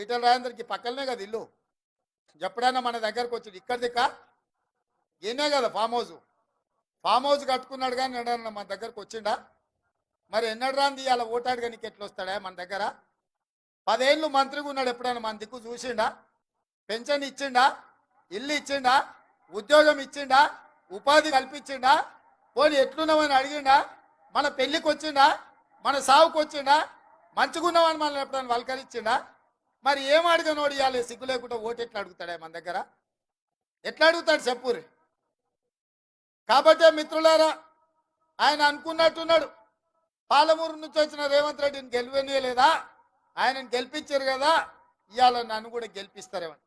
ఈటల రాజేందర్కి పక్కనే కదా ఇల్లు. ఎప్పుడైనా మన దగ్గరకు వచ్చి ఇక్కడ దిక్క ఈయనే కదా ఫామ్ హౌస్. ఫామ్ హౌస్ కట్టుకున్నాడు కానీ ఎన్నడన్నా మన దగ్గరకు వచ్చిండా? మరి ఎన్నడు రాంది ఇవాళ ఓటాడు కానీ ఎట్లా వస్తాడా మన దగ్గర? పదేళ్ళు మంత్రిగా ఉన్నాడు ఎప్పుడైనా మన దిక్కు చూసిండా? పెన్షన్ ఇచ్చిండా? ఇల్లు ఇచ్చిండా? ఉద్యోగం ఇచ్చిండా? ఉపాధి కల్పించిండా? పోనీ ఎట్లున్నామని అడిగిండా? మన పెళ్ళికి వచ్చిండా మన సావుకు వచ్చిండా మంచిగున్నామని మనల్ని ఎప్పుడైనా వలకరించిండా? మరి ఏం అడగనోడు ఇవ్వాలి సిగ్గు లేకుండా ఓటు ఎట్లా అడుగుతాడే మన దగ్గర? ఎట్లా అడుగుతాడు చెప్పురి కాబట్టే మిత్రులారా ఆయన అనుకున్నట్టున్నాడు. పాలమూరు నుంచి వచ్చిన రేవంత్ రెడ్డిని గెలివనీయలేదా ఆయనను గెలిపించారు కదా? ఇవాళ నన్ను కూడా గెలిపిస్తారేమని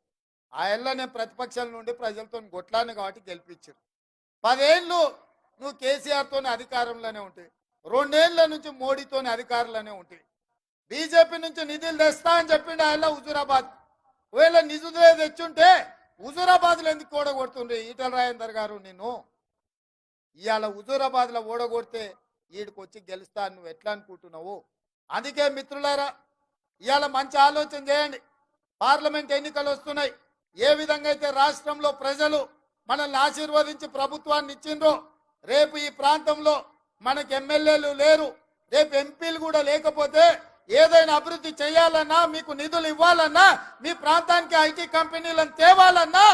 ఆయనలో నేను ప్రతిపక్షాల నుండి ప్రజలతో కొట్లాను కాబట్టి గెలిపించారు. పదేళ్ళు నువ్వు కేసీఆర్తో అధికారంలోనే ఉంటాయి రెండేళ్ళ నుంచి మోడీతోని అధికారంలోనే ఉంటాయి బీజేపీ నుంచి నిధులు తెస్తా అని చెప్పిండు ఆయన హుజూరాబాద్. ఒకవేళ నిధులే తెచ్చుంటే హుజూరాబాద్లో ఎందుకు ఓడగొడుతుండ్రి ఈటల రాజేందర్ గారు నేను ఇవాళ హుజూరాబాద్లో ఓడగొడితే వీడికి వచ్చి గెలుస్తా నువ్వు ఎట్లా అనుకుంటున్నావు? అందుకే మిత్రులారా ఇవాళ మంచి ఆలోచన చేయండి. పార్లమెంట్ ఎన్నికలు వస్తున్నాయి. ఏ విధంగా అయితే రాష్ట్రంలో ప్రజలు మనల్ని ఆశీర్వదించి ప్రభుత్వాన్ని ఇచ్చిండ్రో రేపు ఈ ప్రాంతంలో మనకి ఎమ్మెల్యేలు లేరు రేపు ఎంపీలు కూడా లేకపోతే ఏదైనా అభివృద్ధి చేయాలన్నా మీకు నిధులు ఇవ్వాలన్నా మీ ప్రాంతానికి ఐటీ కంపెనీలను తేవాలన్నా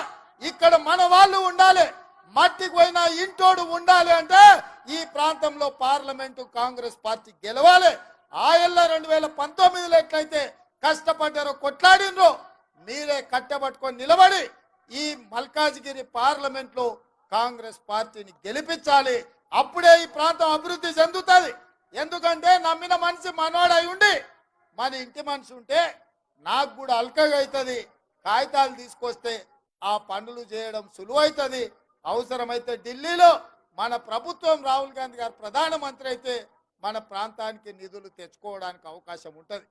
ఇక్కడ మన వాళ్ళు ఉండాలి. మట్టికి పోయిన ఇంటోడు ఉండాలి అంటే ఈ ప్రాంతంలో పార్లమెంటు కాంగ్రెస్ పార్టీ గెలవాలి. ఆయల్ల రెండు వేల పంతొమ్మిదిలో ఎట్లయితే కష్టపడ్డారో కొట్లాడినరో మీరే కట్టబట్టుకొని నిలబడి ఈ మల్కాజ్గిరి పార్లమెంట్లో కాంగ్రెస్ పార్టీని గెలిపించాలి. అప్పుడే ఈ ప్రాంతం అభివృద్ధి చెందుతుంది. ఎందుకంటే నమ్మిన మనిషి మనోడై ఉండి మన ఇంటి మనిషి ఉంటే నాకు కూడా అల్కగా అవుతుంది కాగితాలు తీసుకొస్తే ఆ పనులు చేయడం సులువైతుంది. అవసరమైతే ఢిల్లీలో మన ప్రభుత్వం రాహుల్ గాంధీ గారు ప్రధానమంత్రి అయితే మన ప్రాంతానికి నిధులు తెచ్చుకోవడానికి అవకాశం ఉంటుంది.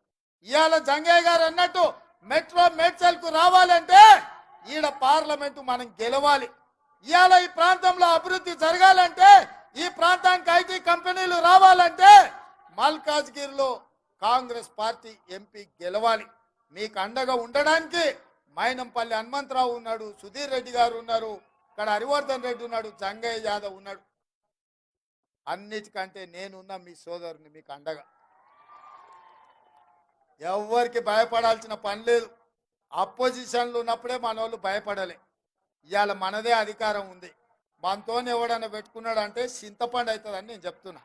ఇవాళ జంగయ్య గారు అన్నట్టు మెట్రో మేడ్చల్కు రావాలంటే ఈడ పార్లమెంటు మనం గెలవాలి. ఇవాళ ఈ ప్రాంతంలో అభివృద్ధి జరగాలంటే ఈ ప్రాంతానికి ఐటీ కంపెనీలు రావాలంటే మల్కాజ్గిరిలో కాంగ్రెస్ పార్టీ ఎంపీ గెలవాలి. మీకు అండగా ఉండడానికి మైనంపల్లి హనుమంతరావు ఉన్నాడు సుధీర్ రెడ్డి గారు ఉన్నారు ఇక్కడ హరివర్ధన్ రెడ్డి ఉన్నాడు జంగయ్య యాదవ్ ఉన్నాడు. అన్నిటికంటే నేనున్న మీ సోదరుని మీకు అండగా. ఎవరికి భయపడాల్సిన పని లేదు. అపోజిషన్లు ఉన్నప్పుడే మన వాళ్ళు భయపడాలి. ఇవాళ మనదే అధికారం ఉంది. మనతోనే ఎవడన్నా పెట్టుకున్నాడంటే చింతపండు అవుతుందని నేను చెప్తున్నా.